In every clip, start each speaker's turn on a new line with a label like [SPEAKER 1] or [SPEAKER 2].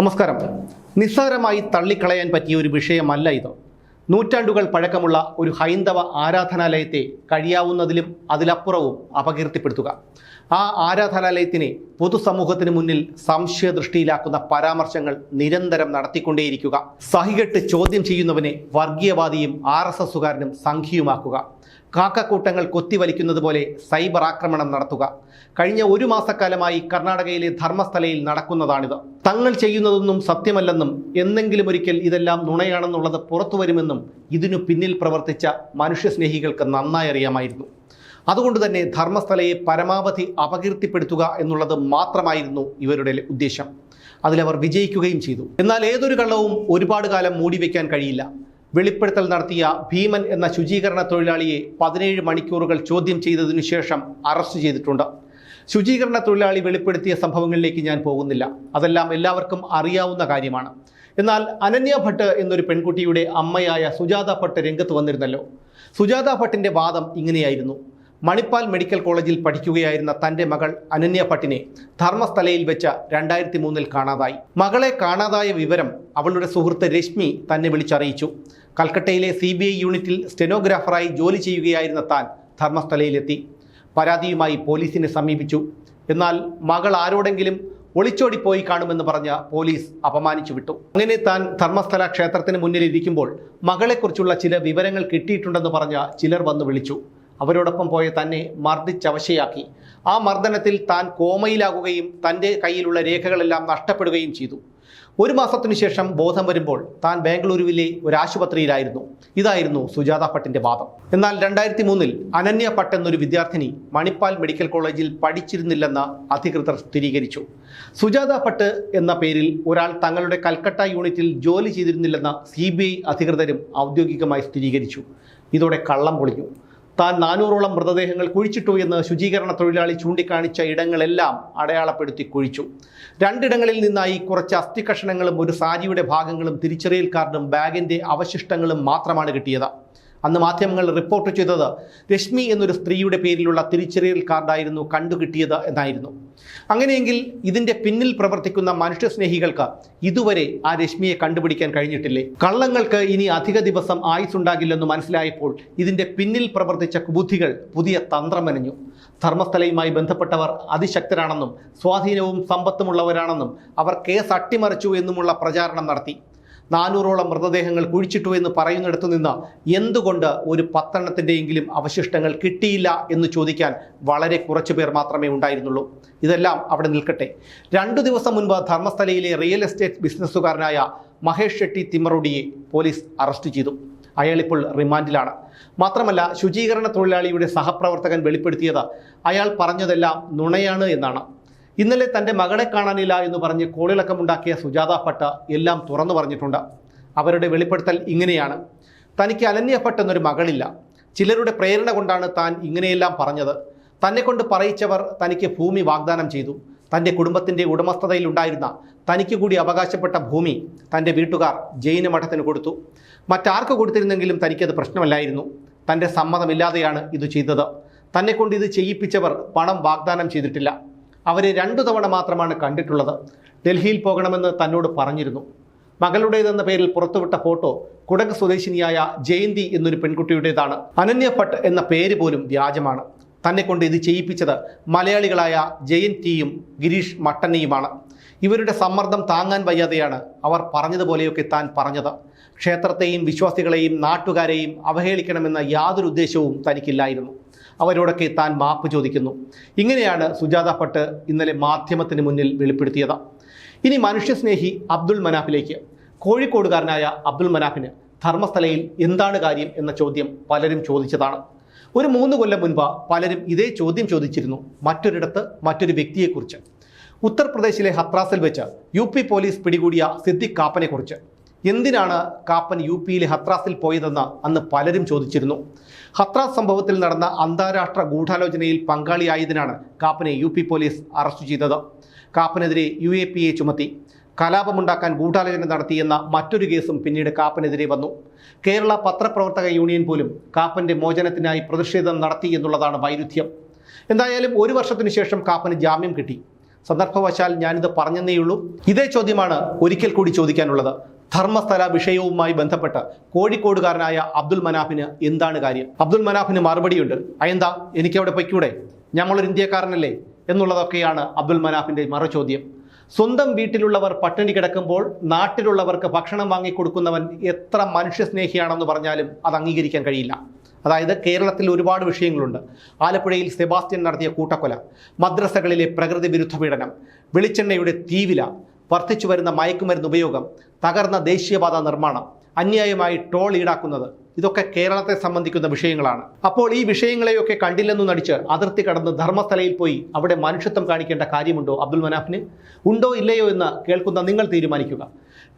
[SPEAKER 1] നമസ്കാരം. നിസ്സാരമായി തള്ളിക്കളയാൻ പറ്റിയ ഒരു വിഷയമല്ല ഇത്. നൂറ്റാണ്ടുകൾ പഴക്കമുള്ള ഒരു ഹൈന്ദവ ആരാധനാലയത്തെ കഴിയാവുന്നതിലും അതിലപ്പുറവും അപകീർത്തിപ്പെടുത്തുക. ആ ആരാധനാലയത്തിനെ പൊതുസമൂഹത്തിന് മുന്നിൽ സംശയദൃഷ്ടിയിലാക്കുന്ന പരാമർശങ്ങൾ നിരന്തരം നടത്തിക്കൊണ്ടേയിരിക്കുക. സഹികെട്ട് ചോദ്യം ചെയ്യുന്നവനെ വർഗീയവാദിയും ആർ എസ് എസുകാരനും സംഖ്യയുമാക്കുക. കാക്കക്കൂട്ടങ്ങൾ കൊത്തിവലിക്കുന്നത് പോലെ സൈബർ ആക്രമണം നടത്തുക. കഴിഞ്ഞ ഒരു മാസക്കാലമായി കർണാടകയിലെ ധർമ്മസ്ഥലയിൽ നടക്കുന്നതാണിത്. തങ്ങൾ ചെയ്യുന്നതൊന്നും സത്യമല്ലെന്നും എന്നെങ്കിലും ഒരിക്കൽ ഇതെല്ലാം നുണയാണെന്നുള്ളത് പുറത്തു വരുമെന്നും ഇതിനു പിന്നിൽ പ്രവർത്തിച്ച മനുഷ്യസ്നേഹികൾക്ക് നന്നായി അറിയാമായിരുന്നു. അതുകൊണ്ട് തന്നെ ധർമ്മസ്ഥലയെ പരമാവധി അപകീർത്തിപ്പെടുത്തുക എന്നുള്ളത് മാത്രമായിരുന്നു ഇവരുടെ ഉദ്ദേശം. അതിലവർ വിജയിക്കുകയും ചെയ്തു. എന്നാൽ ഏതൊരു കള്ളവും ഒരുപാട് കാലം മൂടിവെക്കാൻ കഴിയില്ല. വെളിപ്പെടുത്തൽ നടത്തിയ ഭീമൻ എന്ന ശുചീകരണ തൊഴിലാളിയെ പതിനേഴ് മണിക്കൂറുകൾ ചോദ്യം ചെയ്തതിനു ശേഷം അറസ്റ്റ് ചെയ്തിട്ടുണ്ട്. ശുചീകരണ തൊഴിലാളി വെളിപ്പെടുത്തിയ സംഭവങ്ങളിലേക്ക് ഞാൻ പോകുന്നില്ല. അതെല്ലാം എല്ലാവർക്കും അറിയാവുന്ന കാര്യമാണ്. എന്നാൽ അനന്യ ഭട്ട് എന്നൊരു പെൺകുട്ടിയുടെ അമ്മയായ സുജാത ഭട്ട് രംഗത്ത് വന്നിരുന്നല്ലോ. സുജാത ഭട്ടിന്റെ വാദം ഇങ്ങനെയായിരുന്നു. മണിപ്പാൽ മെഡിക്കൽ കോളേജിൽ പഠിക്കുകയായിരുന്ന തന്റെ മകൾ അനന്യ ഭട്ടിനെ ധർമ്മസ്ഥലയിൽ വെച്ച രണ്ടായിരത്തി മൂന്നിൽ കാണാതായി. മകളെ കാണാതായ വിവരം അവളുടെ സുഹൃത്ത് രശ്മി തന്നെ വിളിച്ചറിയിച്ചു. കൽക്കട്ടയിലെ സി യൂണിറ്റിൽ സ്റ്റെനോഗ്രാഫറായി ജോലി ചെയ്യുകയായിരുന്ന താൻ ധർമ്മസ്ഥലയിലെത്തി. പരാതിയുമായി പോലീസിനെ സമീപിച്ചു. എന്നാൽ മകൾ ആരോടെങ്കിലും ഒളിച്ചോടിപ്പോയി കാണുമെന്ന് പറഞ്ഞ പോലീസ് അപമാനിച്ചു വിട്ടു അങ്ങനെ താൻ ധർമ്മസ്ഥല ക്ഷേത്രത്തിന് മുന്നിൽ ഇരിക്കുമ്പോൾ മകളെക്കുറിച്ചുള്ള ചില വിവരങ്ങൾ കിട്ടിയിട്ടുണ്ടെന്ന് പറഞ്ഞ ചിലർ വന്നു വിളിച്ചു. അവരോടൊപ്പം പോയ തന്നെ മർദ്ദിച്ചവശയാക്കി ആ മർദ്ദനത്തിൽ താൻ കോമയിലാകുകയും തന്റെ കയ്യിലുള്ള രേഖകളെല്ലാം നഷ്ടപ്പെടുകയും ചെയ്തു. ഒരു മാസത്തിനു ശേഷം ബോധം വരുമ്പോൾ താൻ ബാംഗ്ലൂരുവിലെ ഒരു ആശുപത്രിയിലായിരുന്നു. ഇതായിരുന്നു സുജാത ഭട്ടിന്റെ വാദം. എന്നാൽ രണ്ടായിരത്തി മൂന്നിൽ അനന്യ ഭട്ട് എന്നൊരു വിദ്യാർത്ഥിനി മണിപ്പാൽ മെഡിക്കൽ കോളേജിൽ പഠിച്ചിരുന്നില്ലെന്ന് അധികൃതർ സ്ഥിരീകരിച്ചു. സുജാത ഭട്ട് എന്ന പേരിൽ ഒരാൾ തങ്ങളുടെ കൽക്കട്ട യൂണിറ്റിൽ ജോലി ചെയ്തിരുന്നില്ലെന്ന് സി അധികൃതരും ഔദ്യോഗികമായി സ്ഥിരീകരിച്ചു. ഇതോടെ കള്ളം പൊളിഞ്ഞു. താൻ നാനൂറോളം മൃതദേഹങ്ങൾ കുഴിച്ചിട്ടു എന്ന് ശുചീകരണ തൊഴിലാളി ചൂണ്ടിക്കാണിച്ച ഇടങ്ങളെല്ലാം അടയാളപ്പെടുത്തി കുഴിച്ചു. രണ്ടിടങ്ങളിൽ നിന്നായി കുറച്ച് അസ്ഥികഷണങ്ങളും ഒരു സാരിയുടെ ഭാഗങ്ങളും തിരിച്ചറിയൽ കാർഡും ബാഗിന്റെ അവശിഷ്ടങ്ങളും മാത്രമാണ് കിട്ടിയത്. അന്ന് മാധ്യമങ്ങൾ റിപ്പോർട്ട് ചെയ്തത് രശ്മി എന്നൊരു സ്ത്രീയുടെ പേരിലുള്ള തിരിച്ചറിയൽ കാർഡായിരുന്നു കണ്ടുകിട്ടിയത് എന്നായിരുന്നു. അങ്ങനെയെങ്കിൽ ഇതിന്റെ പിന്നിൽ പ്രവർത്തിക്കുന്ന മനുഷ്യസ്നേഹികൾക്ക് ഇതുവരെ ആ രശ്മിയെ കണ്ടുപിടിക്കാൻ കഴിഞ്ഞിട്ടില്ലേ? കള്ളങ്ങൾക്ക് ഇനി അധിക ദിവസം ആയുസുണ്ടാകില്ലെന്ന് മനസ്സിലായപ്പോൾ ഇതിന്റെ പിന്നിൽ പ്രവർത്തിച്ച കുബുദ്ധികൾ പുതിയ തന്ത്രമെനഞ്ഞു. ധർമ്മസ്ഥലയുമായി ബന്ധപ്പെട്ടവർ അതിശക്തരാണെന്നും സ്വാധീനവും സമ്പത്തുമുള്ളവരാണെന്നും അവർ കേസ് അട്ടിമറിച്ചു എന്നുമുള്ള പ്രചാരണം നടത്തി. നാനൂറോളം മൃതദേഹങ്ങൾ കുഴിച്ചിട്ടു എന്ന് പറയുന്നിടത്തു നിന്ന് എന്തുകൊണ്ട് ഒരു പത്തെണ്ണത്തിന്റെയെങ്കിലും അവശിഷ്ടങ്ങൾ കിട്ടിയില്ല എന്ന് ചോദിക്കാൻ വളരെ കുറച്ചു പേർ മാത്രമേ ഉണ്ടായിരുന്നുള്ളൂ. ഇതെല്ലാം അവിടെ നിൽക്കട്ടെ. രണ്ടു ദിവസം മുൻപ് ധർമ്മസ്ഥലയിലെ റിയൽ എസ്റ്റേറ്റ് ബിസിനസ്സുകാരനായ മഹേഷ് ഷെട്ടി തിമ്മറുടിയെ പോലീസ് അറസ്റ്റ് ചെയ്തു. അയാളിപ്പോൾ റിമാൻഡിലാണ്. മാത്രമല്ല ശുചീകരണ തൊഴിലാളിയുടെ സഹപ്രവർത്തകൻ വെളിപ്പെടുത്തിയത് അയാൾ പറഞ്ഞതെല്ലാം നുണയാണ് എന്നാണ്. ഇന്നലെ തന്റെ മകളെ കാണാനില്ല എന്ന് പറഞ്ഞ് കോളിളക്കമുണ്ടാക്കിയ സുജാത ഭട്ട് എല്ലാം തുറന്നു പറഞ്ഞിട്ടുണ്ട്. അവരുടെ വെളിപ്പെടുത്തൽ ഇങ്ങനെയാണ്. തനിക്ക് അലന്യ ഭട്ട് എന്നൊരു മകളില്ല. ചിലരുടെ പ്രേരണ കൊണ്ടാണ് താൻ ഇങ്ങനെയെല്ലാം പറഞ്ഞത്. തന്നെക്കൊണ്ട് പറയിച്ചവർ തനിക്ക് ഭൂമി വാഗ്ദാനം ചെയ്തു. തന്റെ കുടുംബത്തിന്റെ ഉടമസ്ഥതയിലുണ്ടായിരുന്ന തനിക്ക് കൂടി അവകാശപ്പെട്ട ഭൂമി തന്റെ വീട്ടുകാർ ജൈന മഠത്തിന് കൊടുത്തു. മറ്റാർക്ക് കൊടുത്തിരുന്നെങ്കിലും തനിക്കത് പ്രശ്നമല്ലായിരുന്നു. തന്റെ സമ്മതമില്ലാതെയാണ് ഇത് ചെയ്തത്. തന്നെ കൊണ്ട് ഇത് ചെയ്യിപ്പിച്ചവർ പണം വാഗ്ദാനം ചെയ്തിട്ടില്ല. അവരെ രണ്ടു തവണ മാത്രമാണ് കണ്ടിട്ടുള്ളത്. ഡൽഹിയിൽ പോകണമെന്ന് തന്നോട് പറഞ്ഞിരുന്നു. മകളുടേതെന്ന പേരിൽ പുറത്തുവിട്ട ഫോട്ടോ കുടക് സ്വദേശിനിയായ ജയന്തി എന്നൊരു പെൺകുട്ടിയുടേതാണ്. അനന്യ ഭട്ട് എന്ന പേര് പോലും വ്യാജമാണ്. തന്നെക്കൊണ്ട് ഇത് ചെയ്യിപ്പിച്ചത് മലയാളികളായ ജയന്തിയും ഗിരീഷ് മട്ടന്നയുമാണ്. ഇവരുടെ സമ്മർദ്ദം താങ്ങാൻ വയ്യാതെയാണ് അവർ പറഞ്ഞതുപോലെയൊക്കെ താൻ പറഞ്ഞത്. ക്ഷേത്രത്തെയും വിശ്വാസികളെയും നാട്ടുകാരെയും അവഹേളിക്കണമെന്ന യാതൊരു ഉദ്ദേശവും തനിക്കില്ലായിരുന്നു. അവരോടൊക്കെ താൻ മാപ്പ് ചോദിക്കുന്നു. ഇങ്ങനെയാണ് സുജാത ഭട്ട് ഇന്നലെ മാധ്യമത്തിന് മുന്നിൽ വെളിപ്പെടുത്തിയത്. ഇനി മനുഷ്യസ്നേഹി അബ്ദുൾ മനാഫിലേക്ക്. കോഴിക്കോടുകാരനായ അബ്ദുൾ മനാഫിന് ധർമ്മസ്ഥലയിൽ എന്താണ് കാര്യം എന്ന ചോദ്യം പലരും ചോദിച്ചതാണ്. ഒരു മൂന്ന് കൊല്ലം മുൻപ് പലരും ഇതേ ചോദ്യം ചോദിച്ചിരുന്നു മറ്റൊരിടത്ത് മറ്റൊരു വ്യക്തിയെക്കുറിച്ച്. ഉത്തർപ്രദേശിലെ ഹത്രാസിൽ വെച്ച് യു പി പോലീസ് പിടികൂടിയ സിദ്ദിഖ് കാപ്പനെക്കുറിച്ച്. എന്തിനാണ് കാപ്പൻ യു പിയിലെ ഹത്രാസിൽ പോയതെന്ന് അന്ന് പലരും ചോദിച്ചിരുന്നു. ഹത്രാസ് സംഭവത്തിൽ നടന്ന അന്താരാഷ്ട്ര ഗൂഢാലോചനയിൽ പങ്കാളിയായതിനാണ് കാപ്പനെ യു പി പോലീസ് അറസ്റ്റ് ചെയ്തത്. കാപ്പനെതിരെ യു എ പി എ ചുമത്തി. കലാപമുണ്ടാക്കാൻ ഗൂഢാലോചന നടത്തിയെന്ന മറ്റൊരു കേസും പിന്നീട് കാപ്പനെതിരെ വന്നു. കേരള പത്രപ്രവർത്തക യൂണിയൻ പോലും കാപ്പന്റെ മോചനത്തിനായി പ്രതിഷേധം നടത്തി എന്നുള്ളതാണ് വൈരുദ്ധ്യം. എന്തായാലും ഒരു വർഷത്തിനു ശേഷം കാപ്പന് ജാമ്യം കിട്ടി. സന്ദർഭവശാൽ ഞാനിത് പറഞ്ഞെന്നേയുള്ളൂ. ഇതേ ചോദ്യമാണ് ഒരിക്കൽ കൂടി ചോദിക്കാനുള്ളത്. ധർമ്മസ്ഥല വിഷയവുമായി ബന്ധപ്പെട്ട് കോഴിക്കോടുകാരനായ അബ്ദുൽ മനാഫിന് എന്താണ് കാര്യം? അബ്ദുൽ മനാഫിന് മറുപടിയുണ്ട്. അയെന്താ? എനിക്കവിടെ പൊയ്ക്കൂടെ? ഞങ്ങളൊരു ഇന്ത്യക്കാരനല്ലേ? എന്നുള്ളതൊക്കെയാണ് അബ്ദുൽ മനാഫിന്റെ മറുചോദ്യം. സ്വന്തം വീട്ടിലുള്ളവർ പട്ടിണി കിടക്കുമ്പോൾ നാട്ടിലുള്ളവർക്ക് ഭക്ഷണം വാങ്ങിക്കൊടുക്കുന്നവൻ എത്ര മനുഷ്യസ്നേഹിയാണെന്ന് പറഞ്ഞാലും അത് അംഗീകരിക്കാൻ കഴിയില്ല. അതായത് കേരളത്തിൽ ഒരുപാട് വിഷയങ്ങളുണ്ട്. ആലപ്പുഴയിൽ സെബാസ്റ്റ്യൻ നടത്തിയ കൂട്ടക്കൊല മദ്രസകളിലെ പ്രകൃതി വിരുദ്ധ പീഡനം വെളിച്ചെണ്ണയുടെ തീവില വർദ്ധിച്ചു വരുന്ന മയക്കുമരുന്ന് ഉപയോഗം തകർന്ന ദേശീയപാത നിർമ്മാണം അന്യായമായി ടോൾ ഈടാക്കുന്നത് ഇതൊക്കെ കേരളത്തെ സംബന്ധിക്കുന്ന വിഷയങ്ങളാണ്. അപ്പോൾ ഈ വിഷയങ്ങളെയൊക്കെ കണ്ടില്ലെന്നു നടിച്ച് അതിർത്തി കടന്ന് ധർമ്മസ്ഥലയിൽ പോയി അവിടെ മനുഷ്യത്വം കാണിക്കേണ്ട കാര്യമുണ്ടോ അബ്ദുൽ മനാഫിന്? ഉണ്ടോ ഇല്ലയോ എന്ന് കേൾക്കുന്ന നിങ്ങൾ തീരുമാനിക്കുക.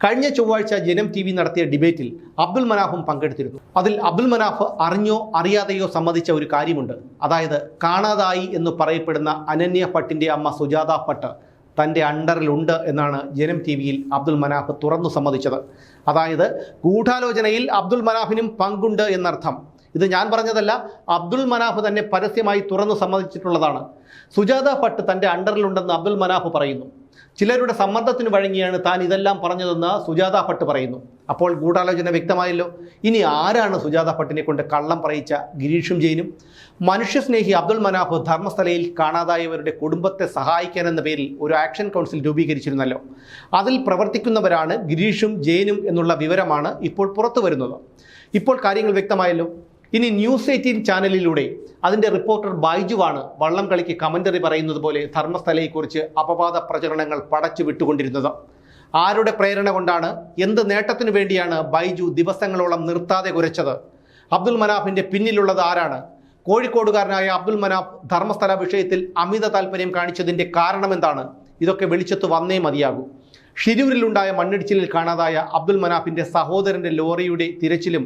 [SPEAKER 1] കഴിഞ്ഞ ചൊവ്വാഴ്ച ജനം ടി വി നടത്തിയ ഡിബേറ്റിൽ അബ്ദുൽ മനാഫും പങ്കെടുത്തിരുന്നു. അതിൽ അബ്ദുൽ മനാഫ് അറിഞ്ഞോ അറിയാതെയോ സമ്മതിച്ച ഒരു കാര്യമുണ്ട്. അതായത് കാണാതായി എന്ന് പറയപ്പെടുന്ന അനന്യ ഭട്ടിന്റെ അമ്മ സുജാത ഭട്ട് തന്റെ അണ്ടറിലുണ്ട് എന്നാണ് ജനം ടി വിയിൽ അബ്ദുൽ മനാഫ് തുറന്നു സമ്മതിച്ചത്. അതായത് ഗൂഢാലോചനയിൽ അബ്ദുൽ മനാഫിനും പങ്കുണ്ട് എന്നർത്ഥം. ഇത് ഞാൻ പറഞ്ഞതല്ല അബ്ദുൽ മനാഫ് തന്നെ പരസ്യമായി തുറന്നു സമ്മതിച്ചിട്ടുള്ളതാണ്. സുജാത ഭട്ട് തന്റെ അണ്ടറിലുണ്ടെന്ന് അബ്ദുൽ മനാഫ് പറയുന്നു. ചിലരുടെ സമ്മർദ്ദത്തിന് വഴങ്ങിയാണ് താൻ ഇതെല്ലാം പറഞ്ഞതെന്ന് സുജാത ഭട്ട് പറയുന്നു. അപ്പോൾ ഗൂഢാലോചന വ്യക്തമായല്ലോ. ഇനി ആരാണ് സുജാത ഭട്ടിനെ കൊണ്ട് കള്ളം പറയിച്ച ഗിരീഷും ജെയിനും? മനുഷ്യസ്നേഹി അബ്ദുൽ മനാഫ് ധർമ്മസ്ഥലയിൽ കാണാതായവരുടെ കുടുംബത്തെ സഹായിക്കാനെന്ന പേരിൽ ഒരു ആക്ഷൻ കൗൺസിൽ രൂപീകരിച്ചിരുന്നല്ലോ. അതിൽ പ്രവർത്തിക്കുന്നവരാണ് ഗിരീഷും ജെയിനും എന്നുള്ള വിവരമാണ് ഇപ്പോൾ പുറത്തു വരുന്നത്. ഇപ്പോൾ കാര്യങ്ങൾ വ്യക്തമായല്ലോ. ഇനി ന്യൂസ് എയ്റ്റീൻ ചാനലിലൂടെ അതിന്റെ റിപ്പോർട്ടർ ബൈജുവാണ് വള്ളം കളിക്ക് കമന്ററി പറയുന്നത് പോലെ ധർമ്മസ്ഥലയെക്കുറിച്ച് അപവാദ പ്രചരണങ്ങൾ പടച്ചു വിട്ടുകൊണ്ടിരുന്നത്. ആരുടെ പ്രേരണ കൊണ്ടാണ്? എന്ത് നേട്ടത്തിനു വേണ്ടിയാണ് ബൈജു ദിവസങ്ങളോളം നിർത്താതെ കുരച്ചത്? അബ്ദുൽ മനാഫിന്റെ പിന്നിലുള്ളത് ആരാണ്? കോഴിക്കോടുകാരനായ അബ്ദുൽ മനാഫ് ധർമ്മസ്ഥല വിഷയത്തിൽ അമിത താല്പര്യം കാണിച്ചതിന്റെ കാരണം എന്താണ്? ഇതൊക്കെ വെളിച്ചത്ത് വന്നേ മതിയാകൂ. ഷിരൂരിലുണ്ടായ മണ്ണിടിച്ചിലിൽ കാണാതായ അബ്ദുൽ മനാഫിന്റെ സഹോദരന്റെ ലോറിയുടെ തിരച്ചിലും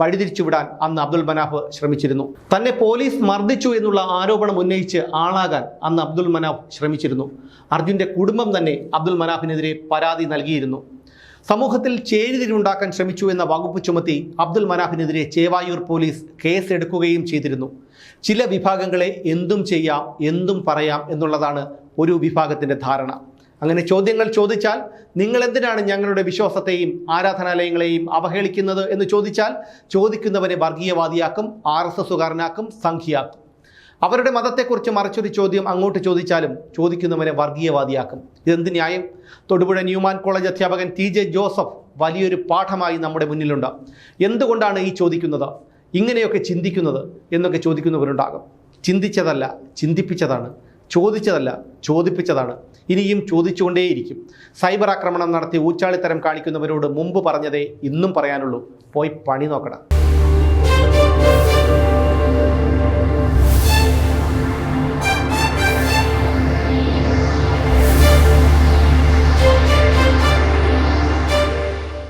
[SPEAKER 1] വഴിതിരിച്ചുവിടാൻ അന്ന് അബ്ദുൽ മനാഫ് ശ്രമിച്ചിരുന്നു. തന്നെ പോലീസ് മർദ്ദിച്ചു എന്നുള്ള ആരോപണം ഉന്നയിച്ച് ആളാകാൻ അന്ന് അബ്ദുൽ മനാഫ് ശ്രമിച്ചിരുന്നു. അർജുന്റെ കുടുംബം തന്നെ അബ്ദുൽ മനാഫിനെതിരെ പരാതി നൽകിയിരുന്നു. സമൂഹത്തിൽ ചേരിതിരിവുണ്ടാക്കാൻ ശ്രമിച്ചു എന്ന വകുപ്പ് ചുമത്തി അബ്ദുൽ മനാഫിനെതിരെ ചേവായൂർ പോലീസ് കേസെടുക്കുകയും ചെയ്തിരുന്നു. ചില വിഭാഗങ്ങളെ എന്തും ചെയ്യാം എന്തും പറയാം എന്നുള്ളതാണ് ഒരു വിഭാഗത്തിന്റെ ധാരണ. അങ്ങനെ ചോദ്യങ്ങൾ ചോദിച്ചാൽ നിങ്ങൾ എന്തിനാണ് ഞങ്ങളുടെ വിശ്വാസത്തെയും ആരാധനാലയങ്ങളെയും അവഹേളിക്കുന്നത് എന്ന് ചോദിച്ചാൽ ചോദിക്കുന്നവരെ വർഗീയവാദിയാക്കും ആർ എസ് എസുകാരനാക്കും സംഖ്യയാക്കും. അവരുടെ മതത്തെക്കുറിച്ച് മറിച്ചൊരു ചോദ്യം അങ്ങോട്ട് ചോദിച്ചാലും ചോദിക്കുന്നവനെ വർഗീയവാദിയാക്കും. ഇതെന്ത് ന്യായം? തൊടുപുഴ ന്യൂമാൻ കോളേജ് അധ്യാപകൻ ടി ജെ ജോസഫ് വലിയൊരു പാഠമായി നമ്മുടെ മുന്നിലുണ്ട്. എന്തുകൊണ്ടാണ് ഈ ചോദിക്കുന്നത്? ഇങ്ങനെയൊക്കെ ചിന്തിക്കുന്നത് എന്നൊക്കെ ചോദിക്കുന്നവരുണ്ടാകും. ചിന്തിച്ചതല്ല ചിന്തിപ്പിച്ചതാണ്. ചോദിച്ചതല്ല ചോദിപ്പിച്ചതാണ്. ഇനിയും ചോദിച്ചുകൊണ്ടേയിരിക്കും. സൈബർ ആക്രമണം നടത്തി ഊച്ചാളിത്തരം കാണിക്കുന്നവരോട് മുമ്പ് പറഞ്ഞതേ ഇന്നും പറയാനുള്ളൂ. പോയി പണി നോക്കണം